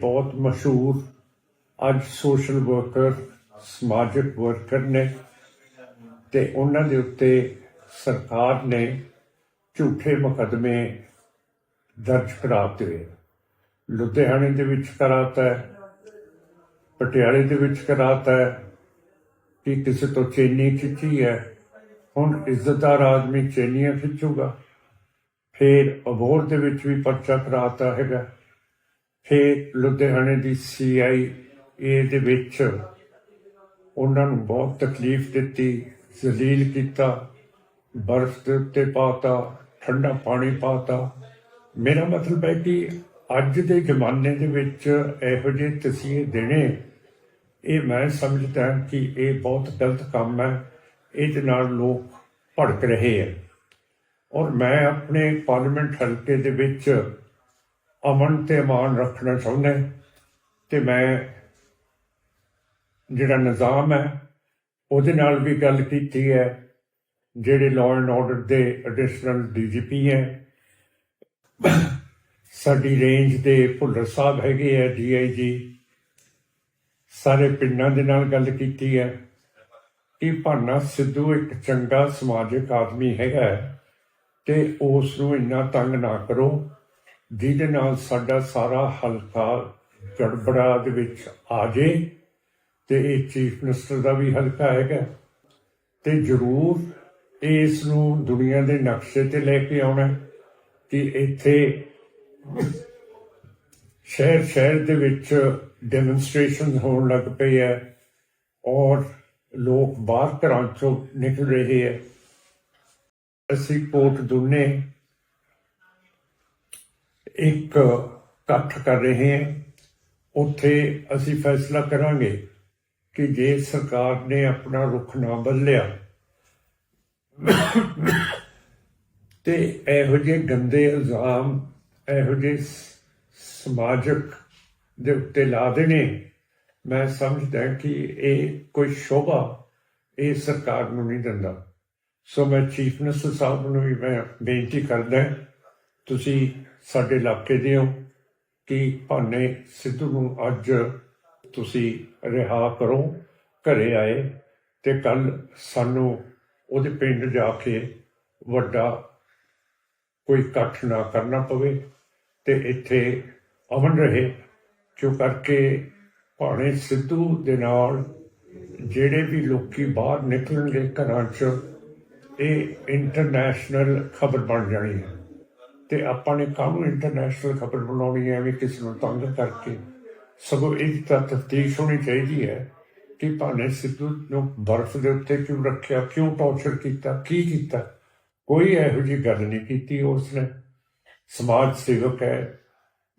ਬਹੁਤ ਮਸ਼ਹੂਰ ਅੱਜ ਸੋਸ਼ਲ ਵਰਕਰ ਸਮਾਜਿਕ ਵਰਕਰ ਨੇ ਤੇ ਉਹਨਾਂ ਦੇ ਉੱਤੇ ਸਰਕਾਰ ਨੇ ਝੂਠੇ ਮੁਕੱਦਮੇ ਦਰਜ ਕਰਾਤੇ ਹੋਏ ਲੁਧਿਆਣੇ ਦੇ ਵਿੱਚ ਕਰਾਤਾ ਹੈ, ਪਟਿਆਲੇ ਦੇ ਵਿੱਚ ਕਰਾਤਾ ਹੈ ਕਿ ਕਿਸੇ ਤੋਂ ਚੇਨੀ ਖਿੱਚੀ ਹੈ। ਹੁਣ ਇੱਜ਼ਤਦਾਰ ਆਦਮੀ ਚੇਨੀਆਂ ਖਿੱਚੂਗਾ, ਫਿਰ ਅਬੋਰ ਦੇ ਵਿੱਚ ਵੀ ਪਰਚਾ ਕਰਾਤਾ ਹੈਗਾ। ਫਿਰ ਲੁਧਿਆਣੇ ਦੀ ਸੀਆਈਏ ਦੇ ਵਿੱਚ ਉਹਨਾਂ ਨੂੰ ਬਹੁਤ ਤਕਲੀਫ ਦਿੱਤੀ, ਜ਼ਲੀਲ ਕੀਤਾ, ਬਰਫ਼ ਦੇ ਉੱਤੇ ਪਾਤਾ, ਠੰਡਾ ਪਾਣੀ ਪਾਤਾ। ਮੇਰਾ ਮਤਲਬ ਹੈ ਕਿ ਅੱਜ ਦੇ ਜ਼ਮਾਨੇ ਦੇ ਵਿੱਚ ਇਹੋ ਜਿਹੇ ਤਸੀਹੇ ਦੇਣੇ, ਇਹ ਮੈਂ ਸਮਝਦਾ ਕਿ ਇਹ ਬਹੁਤ ਗਲਤ ਕੰਮ ਹੈ, ਇਹਦੇ ਨਾਲ ਲੋਕ ਭੜਕ ਰਹੇ ਹੈ। ਔਰ ਮੈਂ ਆਪਣੇ ਪਾਰਲੀਮੈਂਟ ਹਲਕੇ ਦੇ ਵਿੱਚ ਅਮਨ ਤੇ ਅਮਾਨ ਰੱਖਣਾ ਚਾਹੁੰਦਾ ਤੇ ਮੈਂ ਜਿਹੜਾ ਨਿਜ਼ਾਮ ਹੈ, ਉਹਦੇ ਨਾਲ ਵੀ ਗੱਲ ਕੀਤੀ ਹੈ, ਜਿਹੜੇ ਲਾਅ ਐਂਡ ਆਰਡਰ ਦੇ ਐਡੀਸ਼ਨਲ ਡੀਜੀਪੀ ਹੈ। ਸਾਡੀ ਰੇਂਜ ਦੇ ਭੁੱਲਰ ਸਾਹਿਬ ਹੈਗੇ ਆ ਡੀਆਈਜੀ ਸਾਰੇ ਪਿੰਡਾਂ ਦੇ ਨਾਲ ਗੱਲ ਕੀਤੀ ਹੈ ਕਿ ਭਾਨਾ ਸਿੱਧੂ ਇੱਕ ਚੰਗਾ ਸਮਾਜਿਕ ਆਦਮੀ ਹੈਗਾ ਹੈ ਤੇ ਉਸ ਨੂੰ ਇੰਨਾ ਤੰਗ ਨਾ ਕਰੋ। ਜਿਹਦੇ ਨਾਲ ਸਾਡਾ ਸਾਰਾ ਹਲਕਾ ਗੜਬੜਾ ਦੇ ਵਿੱਚ ਆ ਜੇ ਤੇ ਇਹ ਚੀਫ ਮਿਨਿਸਟਰ ਦਾ ਵੀ ਹਲਕਾ ਹੈਗਾ। ਤੇ ਜ਼ਰੂਰ ਇਸ ਨੂੰ ਦੁਨੀਆ ਦੇ ਨਕਸ਼ੇ ਤੇ ਲੈ ਕੇ ਆਉਣਾ ਕਿ ਇੱਥੇ ਸ਼ਹਿਰ ਸ਼ਹਿਰ ਦੇ ਵਿੱਚ ਡੈਮੋਨਸਟ੍ਰੇਸ਼ਨ ਹੋਣ ਲੱਗ ਪਈ ਹੈ ਔਰ ਲੋਕ ਬਾਹਰ ਘਰਾਂ ਚੋਂ ਨਿਕਲ ਰਹੇ ਹੈ। ਅਸੀਂ ਕੋਟ ਦੁਨੇ ਇੱਕ ਇਕੱਠ ਕਰ ਰਹੇ ਹਾਂ। ਉੱਥੇ ਅਸੀਂ ਫੈਸਲਾ ਕਰਾਂਗੇ ਕਿ ਜੇ ਸਰਕਾਰ ਨੇ ਆਪਣਾ ਰੁਖ ਨਾ ਬਦਲਿਆ, ਤੇ ਇਹੋ ਜਿਹੇ ਗੰਦੇ ਇਲਜ਼ਾਮ, ਇਹੋ ਜਿਹੇ ਸਮਾਜਿਕ ਦੇ ਉੱਤੇ ਲਾ ਦੇਣੇ, ਮੈਂ ਸਮਝਦਾ ਕਿ ਇਹ ਕੋਈ ਸ਼ੋਭਾ ਇਹ ਸਰਕਾਰ ਨੂੰ ਨਹੀਂ ਦਿੰਦਾ। ਸੋ ਮੈਂ ਚੀਫ ਮਿਨਿਸਟਰ ਸਾਹਿਬ ਨੂੰ ਵੀ ਮੈਂ ਬੇਨਤੀ ਕਰਦਾ ਤੁਸੀਂ ਸਾਡੇ ਇਲਾਕੇ ਦੇ ਹੋ ਕਿ ਭਾਨੇ ਸਿੱਧੂ ਨੂੰ ਅੱਜ ਤੁਸੀਂ ਰਿਹਾ ਕਰੋ, ਘਰੇ ਆਏ ਤੇ ਕੱਲ ਸਾਨੂੰ ਉਹਦੇ ਪਿੰਡ ਜਾ ਕੇ ਵੱਡਾ ਕੋਈ ਇਕੱਠ ਨਾ ਕਰਨਾ ਪਵੇ ਤੇ ਇੱਥੇ ਅਮਨ ਰਹੇ ਕਿਉਂ ਕਰਕੇ ਭਾਣੇ ਸਿੱਧੂ ਦੇ ਨਾਲ ਜਿਹੜੇ ਵੀ ਲੋਕੀ ਬਾਹਰ ਨਿਕਲਣਗੇ ਘਰਾਂ 'ਚ, ਇਹ ਇੰਟਰਨੈਸ਼ਨਲ ਖਬਰ ਬਣ ਜਾਣੀ ਹੈ। ਤੇ ਆਪਾਂ ਨੇ ਕਾਹਨੂੰ ਇੰਟਰਨੈਸ਼ਨਲ ਖਬਰ ਬਣਾਉਣੀ ਹੈ ਵੀ ਕਿਸੇ ਨੂੰ ਤੰਗ ਕਰਕੇ? ਸਗੋਂ ਇਹਦੀ ਤਾਂ ਤਫਤੀਸ਼ ਹੋਣੀ ਚਾਹੀਦੀ ਹੈ ਕਿ ਭਾਨੇ ਸਿੱਧੂ ਨੂੰ ਬਰਫ਼ ਦੇ ਉੱਤੇ ਕਿਉਂ ਰੱਖਿਆ, ਕਿਉਂ ਟੌਰਚਰ ਕੀਤਾ, ਕੀ ਕੀਤਾ? ਕੋਈ ਇਹੋ ਜਿਹੀ ਗੱਲ ਨਹੀਂ ਕੀਤੀ ਉਸਨੇ। ਸਮਾਜ ਸੇਵਕ ਹੈ,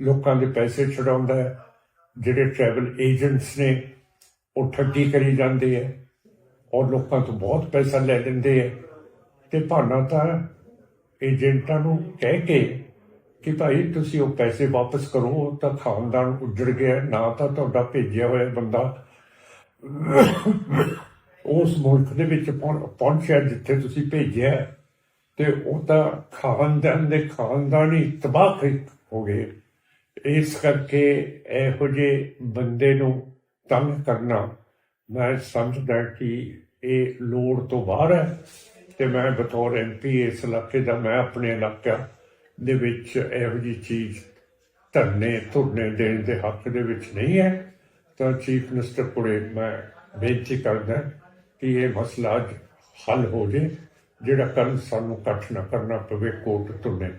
ਲੋਕਾਂ ਦੇ ਪੈਸੇ ਛਡਾਉਂਦਾ ਹੈ, ਜਿਹੜੇ ਟਰੈਵਲ ਏਜੰਟਸ ਨੇ, ਉਹ ਠੱਗੀ ਕਰੀ ਜਾਂਦੇ ਹੈ ਔਰ ਲੋਕਾਂ ਤੋਂ ਬਹੁਤ ਪੈਸਾ ਲੈ ਲੈਂਦੇ ਹੈ। ਤੇ ਭਾਨਾ ਤਾਂ ਏਜੰਟਾਂ ਨੂੰ ਕਹਿ ਕੇ ਕਿ ਭਾਈ ਤੁਸੀਂ ਉਹ ਪੈਸੇ ਵਾਪਸ ਕਰੋ, ਉਹ ਤਾਂ ਖਾਨਦਾਨ ਉੱਜੜ ਗਿਆ, ਨਾ ਤਾਂ ਤੁਹਾਡਾ ਭੇਜਿਆ ਹੋਇਆ ਬੰਦਾ ਉਸ ਮੁਲਕ ਦੇ ਵਿੱਚ ਪਹੁੰਚਿਆ ਜਿੱਥੇ ਤੁਸੀਂ ਭੇਜਿਆ ਤੇ ਉਹ ਤਾਂ ਖਾਨਦਾਨ ਦੇ ਖਾਨਦਾਨ ਹੀ ਤਬਾਹ ਹੋ ਗਏ। ਇਸ ਕਰਕੇ ਇਹੋ ਜਿਹੇ ਬੰਦੇ ਨੂੰ ਤੰਗ ਕਰਨਾ, ਮੈਂ ਸਮਝਦਾ ਕਿ ਇਹ ਲੋੜ ਤੋਂ ਬਾਹਰ ਹੈ। ਤੇ ਮੈਂ ਬਤੌਰ ਐਮਪੀ ਇਸ ਇਲਾਕੇ ਦਾ, ਮੈਂ ਆਪਣੇ ਇਲਾਕਾ ਦੇ ਵਿੱਚ ਇਹੋ ਜਿਹੀ ਚੀਜ਼ ਧਰਨੇ, ਧੁਰਨੇ ਦੇਣ ਦੇ ਹੱਕ ਦੇ ਵਿੱਚ ਨਹੀਂ ਹੈ। ਤਾਂ ਚੀਫ ਮਿਨਿਸਟਰ ਕੋਲੇ ਮੈਂ ਬੇਨਤੀ ਕਰਦਾ ਕਿ ਇਹ ਮਸਲਾ ਅੱਜ ਹੱਲ ਹੋ ਜੇ, ਜਿਹੜਾ ਕੱਲ ਸਾਨੂੰ ਇਕੱਠ ਨਾ ਕਰਨਾ ਪਵੇ ਕੋਰਟ ਧੁਰਨੇ।